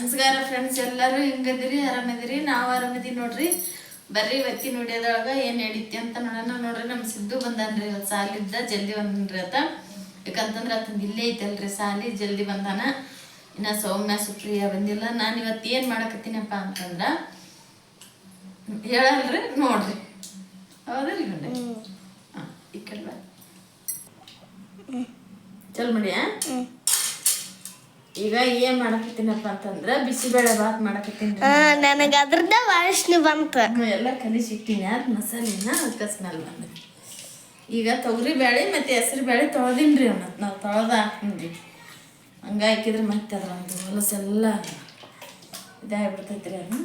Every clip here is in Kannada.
ನಮಸ್ಕಾರ ಫ್ರೆಂಡ್ಸ್ ಎಲ್ಲರೂ ಹಿಂಗದಿರಿ ಆರಾಮದಿರಿ ನಾವು ಆರಾಮದಿರಿ ನೋಡ್ರಿ. ಬರ್ರಿ ಇವತ್ತಿ ನೋಡ್ಯದೊಳಗ ಏನ್ ನಡೀತಿ ಅಂತ ನೋಡೋಣ. ನೋಡ್ರಿ ನಮ್ ಸಿದ್ದು ಬಂದನ್ರಿ ಇವತ್ತು ಸಾಲಿದ್ದ ಜಲ್ದಿ ಬಂದನ್ರಿ ಆತ. ಯಾಕಂತಂದ್ರ ಆತಂದ್ ಇಲ್ಲೇ ಐತಲ್ರಿ ಸಾಲಿ ಜಲ್ದಿ ಬಂದಾನ. ಇನ್ನ ಸೌಮ್ಯ ಸುಪ್ರಿಯ ಬಂದಿಲ್ಲ. ನಾನು ಇವತ್ತು ಏನ್ ಮಾಡಕತ್ತೀನಪ್ಪ ಅಂತಂದ್ರ ಹೇಳಲ್ರಿ ನೋಡ್ರಿ. ಹೌದಲ್ರಿ ಗಂಡ? ಹಾ ಈ ಕಡೆ ಚಲ್ ಮಡಿಯಾ? ಈಗ ಏನ್ ಮಾಡಕತ್ತೀನಪ್ಪ ಅಂತಂದ್ರ ಬಿಸಿಬೇಳೆ ಬಾತ್ ಮಾಡಕತ್ತೀನಿ. ನನಗೆ ಅದ್ರದ್ದ ವಾಸನೆ ಬಂತು. ಎಲ್ಲ ಕಲಿಸಿಟ್ಟಿನಿ ಅದ್ ಮಸಾಲಿನ ಅದಕ್ಕೆ ಸ್ಮೆಲ್ ಬಂದ ಈಗ ತೊಗರಿ ಬೇಳೆ ಮತ್ತೆ ಹೆಸರು ಬೇಳೆ ತೊಳೆದಿನ್ರಿ ಅವನ್ನ ನಾವು ತೊಳೆದ ಹಾಕಿನ್ರಿ ಹಂಗ ಹಾಕಿದ್ರೆ ಮತ್ತೆ ಅದ್ರ ಒಂದು ಹೊಲಸೆಲ್ಲ ಇದಾಗ್ಬಿಡ್ತೈತ್ರಿ ಅದು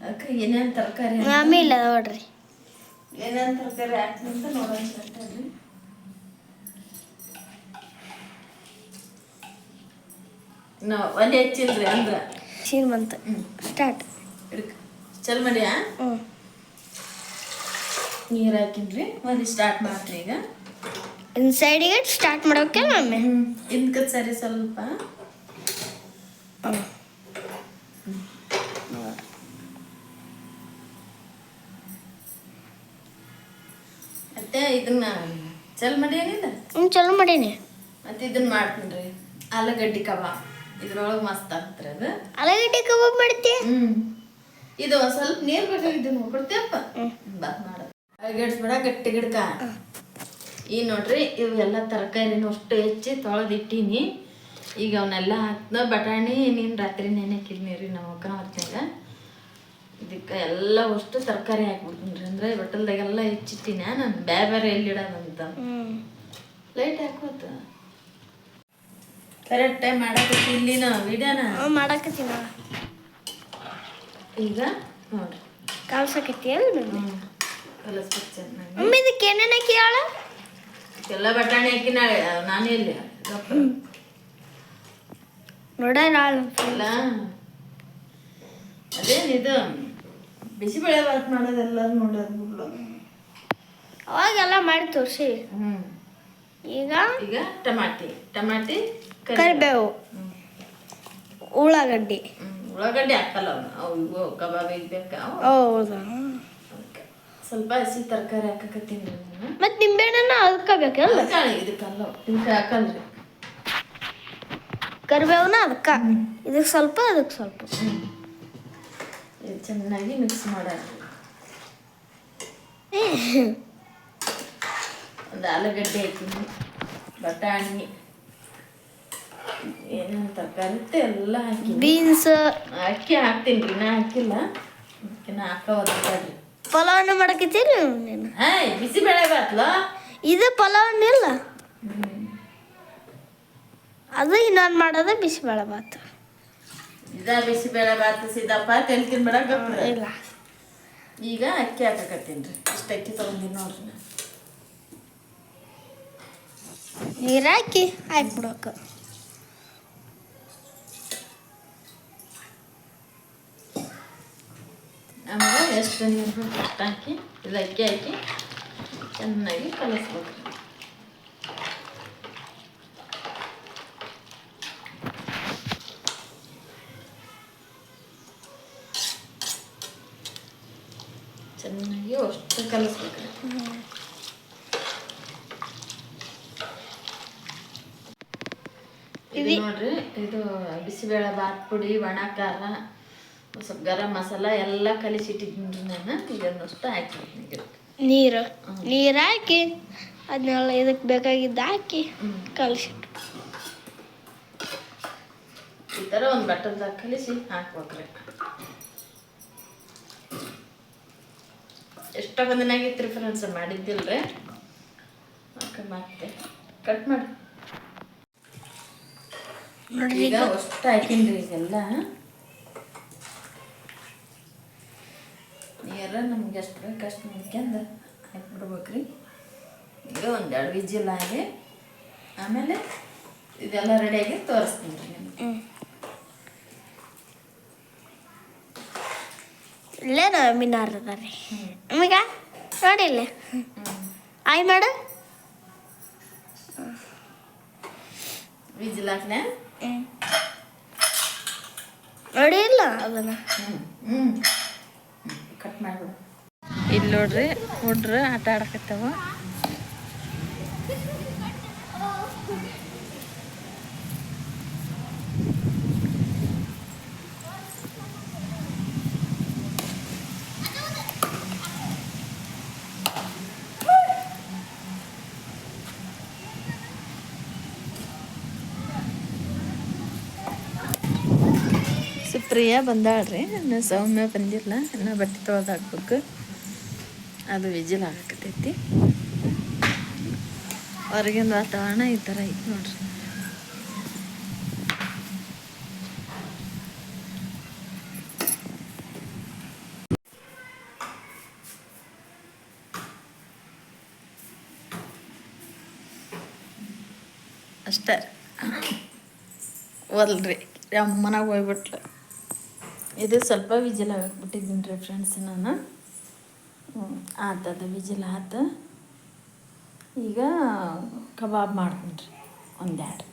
ಅದಕ್ಕೆ ಏನೇನು ತರಕಾರಿ ಆಮೇಲೆ ನೋಡ್ರಿ. ಏನೇನು ತರಕಾರಿ ಹಾಕ್ತೀನಿ ಅಂತ ನೋಡೋಣ ರೀ ನಾವು ಒಲೆ ಹಚ್ಚಿಲ್ರಿ ಅಂದ್ರ ಸೀನ್ ಸ್ಟಾರ್ಟ್. ಹಿಡ್ಕ ಚಲ್ ಮಾಡ್ಯಾ ಹ್ಞೂ ನೀರು ಹಾಕಿನ್ರಿ. ಒಂದು ಸ್ಟಾರ್ಟ್ ಮಾಡ್ರಿ ಈಗ. ಇನ್ ಸೈಡಿಗೆ ಸ್ಟಾರ್ಟ್ ಮಾಡೋಕೆ ಒಮ್ಮೆ ಇಂದ್ಕ ಸರಿ ಸ್ವಲ್ಪ. ಮತ್ತೆ ಇದನ್ನ ಚಲ್ ಮಾಡಿ ಏನಿಲ್ಲ ಹ್ಞೂ ಚಲೋ ಮಾಡೀನಿ ಮತ್ತೆ ಇದನ್ನ ಮಾಡ್ತೀನಿ ಆಲೂಗಡ್ಡಿ ಕಬಾಬ್. ಇದ್ರೊಳಗೆ ಮಸ್ತ್ ಆಗ್ತಾರೆ ಅದು. ಆಲೂಗಡ್ಡೆ ಕಬಾಬ್ ಮಾಡ್ತೀಯ? ಹ್ಮ್. ಇದು ಒಂದ್ ಸ್ವಲ್ಪ ನೀರ್ ಬೇಕಾಗಿದ್ದು ನೋಡ್ಕೊಡ್ತೀಯಪ್ಪ? ಮಾಡೋ. ಮಾಡ ಗಟ್ಟಿ ಗಿಡಕ. ಈ ನೋಡ್ರಿ ಇವೆಲ್ಲ ತರಕಾರಿನ ಅಷ್ಟು ಹೆಚ್ಚಿ ತೊಳೆದಿಟ್ಟೀನಿ ಈಗ ಅವನ್ನೆಲ್ಲ ಹಾಕ್ದ ಬಟಾಣಿ ನೀನು ರಾತ್ರಿ ನೆನೆಕಿದ್ನಿ ರೀ ನಮ್ಮ ಅಕ್ಕನ ಹೊತ್ತಾಗ ಇದಕ್ಕೆ ಎಲ್ಲ ಅಷ್ಟು ತರಕಾರಿ ಹಾಕ್ಬಿಡ್ತೀನಿ ರೀ. ಅಂದ್ರೆ ಬಟ್ಟಲ್ದಾಗೆಲ್ಲ ಹೆಚ್ಚಿಟ್ಟಿನ. ನಾನು ಬೇರೆ ಬೇರೆ ಎಲ್ಲಿ ಇಡೋದಂತ ಹ್ಞೂ ಲೈಟ್ ಹಾಕೋತ ಕರೆಕ್ಟ್ ಟೈಮ್ ಮಾಡಕ್ಕೆ ಇಲ್ಲಿನ ವಿಡಿಯೋನ ಮಾಡಕತ್ತೀನಿ ಈಗ? ನೋಡ್ರಿ ಕಲ್ಸಕತ್ತಿ ಅಲ್ಲ ಕಲಿಸ್ಬೇಕು ಚೆನ್ನಾಗಿ. ಮಮ್ಮಿ ಇದಕ್ಕೆ ಏನೇನು ಹಾಕಿ ಹೇಳ? ಎಲ್ಲ ಬಟಾಣಿ ಹಾಕಿ ನಾಳೆ ನಾನು ಇಲ್ಲಿ. ಗಪ್ಪ. ನೋಡ ನಾಳೆ ಎಲ್ಲ ಅದೇನಿದು ಬಿಸಿಬೇಳೆ ಬಾತ್ ಮಾಡೋದೆಲ್ಲ ನೋಡೋದು ಅವಾಗೆಲ್ಲ ಮಾಡಿ ತೋರಿಸಿ. ಹ್ಮ್. ಈಗ ಈಗ ಟಮಾಟಿ ಟಮಾಟಿ ಕರಿ- ಕರಿಬೇವು ಉಳ್ಳಾಗಡ್ಡಿ. ಉಳ್ಳಾಗಡ್ಡಿ ಹಾಕಲ್ಲ ಅವನು. ಅವು ಇವು ಕಬಾಬಿಗೆ ಬೇಕಾವು ಹೌದಾ? ಸ್ವಲ್ಪ ಹಸಿ ತರಕಾರಿ ಹಾಕಕತ್ತೀನಿ ನಾನು. ಮತ್ತು ನಿಂಬೆಹಣ್ಣನ್ನ ಇದಕ್ಕಲ್ಲ. ಇದಕ್ಕೆ ಹಾಕಲ್ರಿ ಕರಿಬೇವನ ಅದಕ್ಕೆ? ಇದಕ್ಕೆ ಸ್ವಲ್ಪ ಅದಕ್ಕೆ ಸ್ವಲ್ಪ. ಇದು ಚೆನ್ನಾಗಿ ಮಿಕ್ಸ್ ಮಾಡೋದು ಒಂದು ಆಲೂಗಡ್ಡೆ ಹಾಕಿದ್ವಿ ಬಟಾಣಿ ಏನಂತ ತರಕಾರಿ ಇರುತ್ತೆ ಎಲ್ಲ ಹಾಕಿ ಬೀನ್ಸ್. ಅಕ್ಕಿ ಹಾಕ್ತೀನಿ ರೀ ನಾ ಹಾಕಿಲ್ಲ. ಅಕ್ಕಿನ ಹಾಕೋದ್ರಿ ಪಲಾವನ್ನು ಮಾಡಕತ್ತೀರಿ ನೀನು ಬಿಸಿ ಬೇಳೆ ಬಾತ್ಲ ಇದು ಪಲಾವನ್ನಿಲ್ಲ ಅದು ಇನ್ನೊಂದು ಮಾಡೋದು ಬಿಸಿಬೇಳೆ ಬಾತ್ ಇದ ಬಿಸಿಬೇಳೆ ಬಾತ್ ಸಿದಪ್ಪ ತೆಲ್ಕಿನ್ ಬೇಡ ಗಪ್ಪ. ಇಲ್ಲ. ಈಗ ಅಕ್ಕಿ ಹಾಕಕತ್ತೀನಿ ರೀ. ಇಷ್ಟು ಅಕ್ಕಿ ತೊಗೊಂಡಿನಿ ನೋಡ್ರಿ ನಾ ನೀರು ಹಾಕಿ ಹಾಕ್ಬಿಡೋಕೆ ಆಮೇಲೆ ಎಷ್ಟು ನೀರು ಅಷ್ಟು ಹಾಕಿ ಇದು ಅಕ್ಕಿ ಹಾಕಿ ಚೆನ್ನಾಗಿ ಕಲಿಸ್ಬೇಕು. ಚೆನ್ನಾಗಿ ಅಷ್ಟು ಕಲಿಸ್ಬೇಕು. ಇದು ನೋಡ್ರಿ ಇದು ಬಿಸಿಬೇಳೆ ಬಾತ್ ಪುಡಿ ಒಣ ಖಾರ ಸ್ವಲ್ಪ ಗರಂ ಮಸಾಲ ಎಲ್ಲ ಕಲಿಸಿಟ್ಟಿದ್ದೀನಿ ನಾನು. ಇದನ್ನಷ್ಟು ಹಾಕಿ ನೀರು. ನೀರು ಹಾಕಿ ಅದನ್ನೆಲ್ಲ ಇದಕ್ಕೆ ಬೇಕಾಗಿದ್ದು ಹಾಕಿ ಕಲಿಸಿಟ್ಟು. ಈ ಥರ ಒಂದು ಬಟ್ಟಲ್ದಾಗ ಕಲಿಸಿ ಹಾಕ್ಬೇಕ್ರಿ. ರೀ ಫ್ರೆಂಡ್ಸ್ ಮಾಡಿದ್ದಿಲ್ಲ ರೀ ಮತ್ತೆ. ಕಟ್ ಮಾಡಿ. ನೋಡ್ರಿ ಈಗ ಅಷ್ಟು ಹಾಕಿನ್ರಿ ನೀರ ನಮ್ಗೆ ಎಷ್ಟು ಬೇಕು ಅಷ್ಟು ನೋಡ್ಕೊಂಡು ಹಾಕ್ಬಿಡ್ಬೇಕ್ರಿ. ಈಗ ಎರಡು ವಿಜಿಲ್ ಆಗಿ ಆಮೇಲೆ ಇದೆಲ್ಲ ರೆಡಿಯಾಗಿ ತೋರಿಸ್ತೀನಿ ರೀ ನಿಮ್ಗೆ. ಹ್ಞೂ ಇಲ್ಲೇ ನಾವು ಮಿನಾರ್ ಅದಾರಿ ನಮಗ? ನೋಡಿಲ್ಲ ಆಯ್ ಮಾಡು. ವಿಜಿಲ್ ಹಾಕ್ಲೆ ಅಡಿಯಿಲ್ಲ ಅದನ್ನ? ಇಲ್ಲಿ ನೋಡ್ರಿ ಹುಡ್ರು ಆಟ ಆಡಕತ್ತವ. ಸುಪ್ರಿಯ ಬಂದಾಳ್ರಿ. ಇನ್ನು ಸೌಮ್ಯ ಬಂದಿಲ್ಲ. ಇನ್ನು ಬಟ್ಟೆ ತೊಳೆದು ಹಾಕ್ಬೇಕು ಅದು ವಿಜಿಲ್ ಹಾಕತೈತಿ. ಹೊರಗಿನ ವಾತಾವರಣ ಈ ಥರ ಐತಿ ನೋಡ್ರಿ. ಅಷ್ಟೇ. ಒಲ್ರಿ. ಅಮ್ಮನಾಗ ಹೋಗ್ಬಿಟ್ಲು. ಇದು ಸ್ವಲ್ಪ ವಿಜಿಲ್ ಹಾಕ್ಬಿಟ್ಟಿದ್ದೀನಿ ರೀ ಫ್ರೆಂಡ್ಸ್ ನಾನು. ಆತದ ವಿಜಿಲ್ ಆತ. ಈಗ ಕಬಾಬ್ ಮಾಡ್ತೀನಿ ರೀ ಒಂದೆರಡು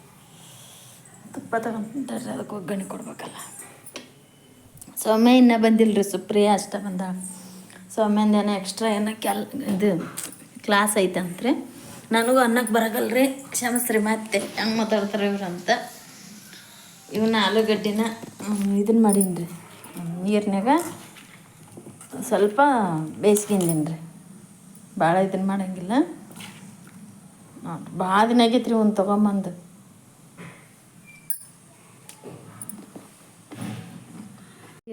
ತುಪ್ಪ ತಗೊಂತಾರೆ ಅದಕ್ಕೆ ಒಗ್ಗರಣೆ ಕೊಡ್ಬೇಕಲ್ಲ. ಸೌಮ್ಯ ಇನ್ನೂ ಬಂದಿಲ್ಲ ರೀ, ಸುಪ್ರಿಯ ಅಷ್ಟೇ ಬಂದ. ಸೌಮ್ಯಂದು ಏನೋ ಎಕ್ಸ್ಟ್ರಾ ಏನೋ ಕೆಲ್, ಇದು ಕ್ಲಾಸ್ ಐತಂತ್ರಿ ನನಗೂ ಅನ್ನಕ್ಕೆ ಬರಗಲ್ರಿ ಕ್ಷಮಿಸ್ರಿ ಮತ್ತೆ ಹೆಂಗೆ ಮಾತಾಡ್ತಾರೆ ಇವ್ರು ಅಂತ. ಇವನ್ನ ಆಲೂಗಡ್ಡಿನ ಇದನ್ನ ಮಾಡೀನಿ ರೀ. ನೀರಿನಾಗ ಸ್ವಲ್ಪ ಬೇಯಿಸ್ಕೊಂಡಿನಿ ರೀ. ಭಾಳ ಇದನ್ನು ಮಾಡೋಂಗಿಲ್ಲ. ಭಾಳ ದಿನ ಆಗೈತೆ ರೀ ಒಂದು ತೊಗೊಂಬಂದು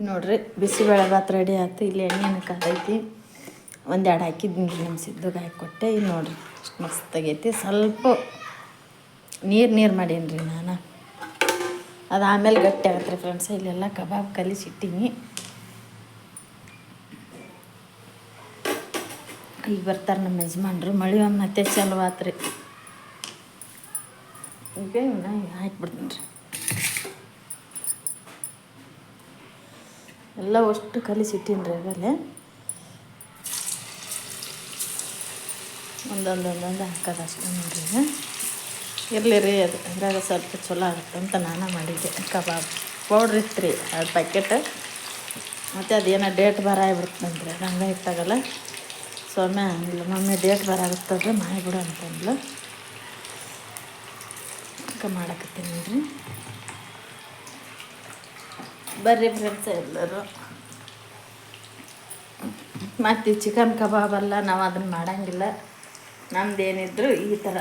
ನೋಡ್ರಿ ಬಿಸಿಬೇಳೆ ಭಾತ್ ರೆಡಿ ಆಯ್ತು ಇಲ್ಲಿ ಎಣ್ಣೆನ ಕಾದೈತಿ ಒಂದೆರಡು ಹಾಕಿದ್ದೀನಿ ರೀ ನಮ್ಮ ಸಿದ್ದುಗೆ ಹಾಕಿಕೊಟ್ಟೆ ಇಲ್ಲಿ ನೋಡ್ರಿ, ಅಷ್ಟು ಮಸ್ತ್ ಆಗೈತಿ. ಸ್ವಲ್ಪ ನೀರು ನೀರು ಮಾಡೀನಿ ರೀ ನಾನು. ಅದು ಆಮೇಲೆ ಗಟ್ಟಿ ಆಗುತ್ತೆ ರೀ ಫ್ರೆಂಡ್ಸ್ ಇಲ್ಲೆಲ್ಲ ಕಬಾಬ್ ಕಲಿಸಿಟ್ಟೀನಿ. ಈಗ ಬರ್ತಾರೆ ನಮ್ಮ ಯಜಮಾನ್ರು. ಮಳೆ ಒಂದು ಮತ್ತೆ ಚಲೋ ಆತ್ರಿ ಈಗ ಹಾಕ್ಬಿಡ್ತೀನಿ ರೀ. ಎಲ್ಲ ಅಷ್ಟು ಕಲಿಸಿಟ್ಟೀನಿ ರೀ ಆಮೇಲೆ ಒಂದೊಂದೊಂದೊಂದು ಒಂದೊಂದು ಹಾಕೋದು ಅಷ್ಟೇ ನೋಡ್ರಿ ಇರಲಿ ರೀ, ಅದು ಅದ್ರಾಗ ಸ್ವಲ್ಪ ಚಲೋ ಆಗುತ್ತೆ ಅಂತ ನಾನು ಮಾಡಿದ್ದೆ. ಕಬಾಬ್ ಪೌಡ್ರ್ ಇತ್ತು ರೀ ಅದು ಪ್ಯಾಕೆಟ್ ಮತ್ತು ಅದೇನೋ ಡೇಟ್ ಬರ ಆಗಿಬಿಡ್ತಂದ್ರೆ ಹಂಗೆ ಇತ್ತಾಗಲ್ಲ ಸೌಮ್ಯ ಇಲ್ಲ ಮಮ್ಮಿ ಡೇಟ್ ಬರ ಅದು ಮಾಡಿಬಿಡು ಅಂತಂದ್ಲು. ಅದಕ್ಕೆ ಮಾಡಕತ್ತೀನಿ ನೋಡ್ರಿ. ಬರ್ರಿ ಫ್ರೆಂಡ್ಸ್ ಎಲ್ಲರೂ. ಮತ್ತು ಚಿಕನ್ ಕಬಾಬ್ ಅಲ್ಲ ನಾವು ಅದನ್ನು ಮಾಡಂಗಿಲ್ಲ. ನಮ್ದೇನಿದ್ರು ಈ ಥರ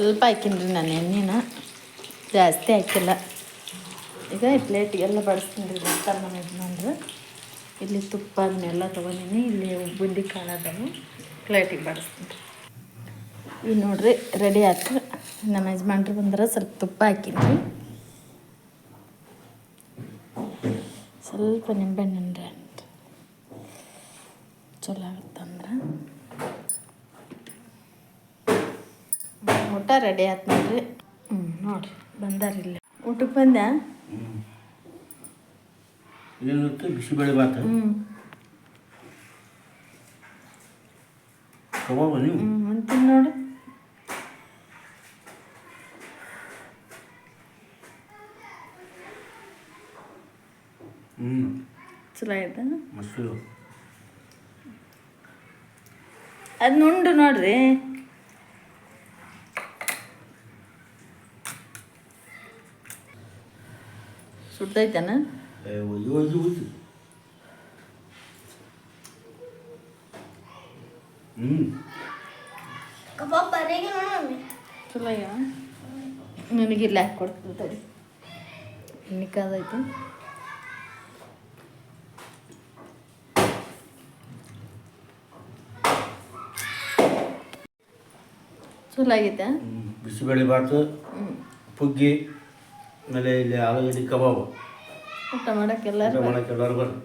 ಸ್ವಲ್ಪ ಹಾಕಿನ್ರಿ ನಾನು ಎಣ್ಣೆನ. ಜಾಸ್ತಿ ಹಾಕಿಲ್ಲ. ಈಗ ಪ್ಲೇಟಿಗೆಲ್ಲ ಬಡಿಸ್ತೀನಿ ರೀ ಬರ್ತಾರೆ ನಮ್ಮ ಯಜಮಾನ್ರು. ಇಲ್ಲಿ ತುಪ್ಪ ಅದನ್ನೆಲ್ಲ ತೊಗೊಂಡಿನಿ, ಇಲ್ಲಿ ಬುಂದಿ ಕಾಳು ಅದಾವು. ಪ್ಲೇಟಿಗೆ ಬಡಿಸ್ತೀನಿ ಈಗ ನೋಡ್ರಿ ರೆಡಿ ಆಯ್ತು ನಮ್ಮ ಯಜಮಾನ್ರು ಬಂದ್ರೆ ಸ್ವಲ್ಪ ತುಪ್ಪ ಹಾಕಿನಿ ಸ್ವಲ್ಪ ನಿಂಬೆಹಣ್ಣು ಚಲೋ ಆಗುತ್ತಂದ್ರೆ. ಊಟ ರೆಡಿ ಆಯ್ತು ನೋಡ್ರಿ. ಹ್ಞೂ ನೋಡ್ರಿ ಬಂದಾರಿಲ್ಲ ಊಟಕ್ಕೆ ಬಂದ? ಏನಿರುತ್ತೆ ಬಿಸಿಬೇಳೆ ಭಾತ ಹ್ಞೂ ಕಬಾಬ ನೀವು? ಹ್ಞೂ ಅಂತೀನಿ ನೋಡಿ ಹ್ಞೂ ಚಲೋ ಆಯ್ತಾ? ಮಸ್ತು ಅದು ನುಂಡು ನೋಡ್ರಿ. ಸುಡ್ತೈತನ ಒಯ್ದು ಒಯ್ದು ಒಯ್ದು ಹ್ಞೂ ಕಬಾಬ್ ಬರೆಗೆ ನೋಡಮ್ಮಿ ಚಲೋ ಆಗ್ಯಾವ ನನಗಿಲ್ಲ ಕೊಡ್ತೀನಿ ತಡಿ. ಎಣ್ಣಿಕಾದೈತಿ ಚಲೋ ಆಗೈತೆ? ಹ್ಞೂ ಬಿಸಿಬೇಳೆ ಭಾತು ಹ್ಞೂ ಪುಗ್ಗಿ. ಆಮೇಲೆ ಇಲ್ಲಿ ಆಲೂಗಡ್ಡೆ ಕಬಾಬ್ ಊಟ ಮಾಡಕ್ಕೆ ಎಲ್ಲರೂ ಊಟ ಮಾಡಕ್ಕೆ ಎಲ್ಲರೂ ಬರ್ರಿ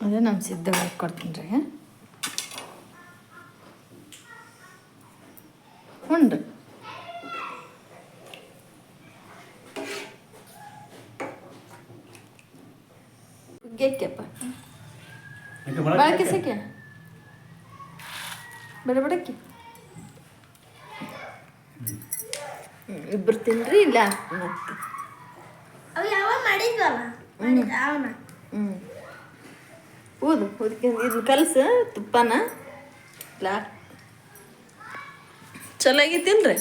ಅದೇ ನಾನು ಸಿದ್ಧವಾಗಿ ಕೊಡ್ತೀನಿ ರೀ ಉಂಡ್ರಿ ಗೆಕ್ಕಪ್ಪ ಬಳಕೆ ಸಿಕ್ಕೆ ಬಡ ಬಡಕ್ಕೆ ಇಬ್ರು ತಿನ್ರಿ ಇಲ್ಲ? ಹ್ಞೂ ಊದು ಊದಕ್ಕೆ ಇದನ್ನ ಕಲಸು ತುಪ್ಪನ? ಲಾ ಚಲೋ ಆಗೈತಿಲ್ರಿ.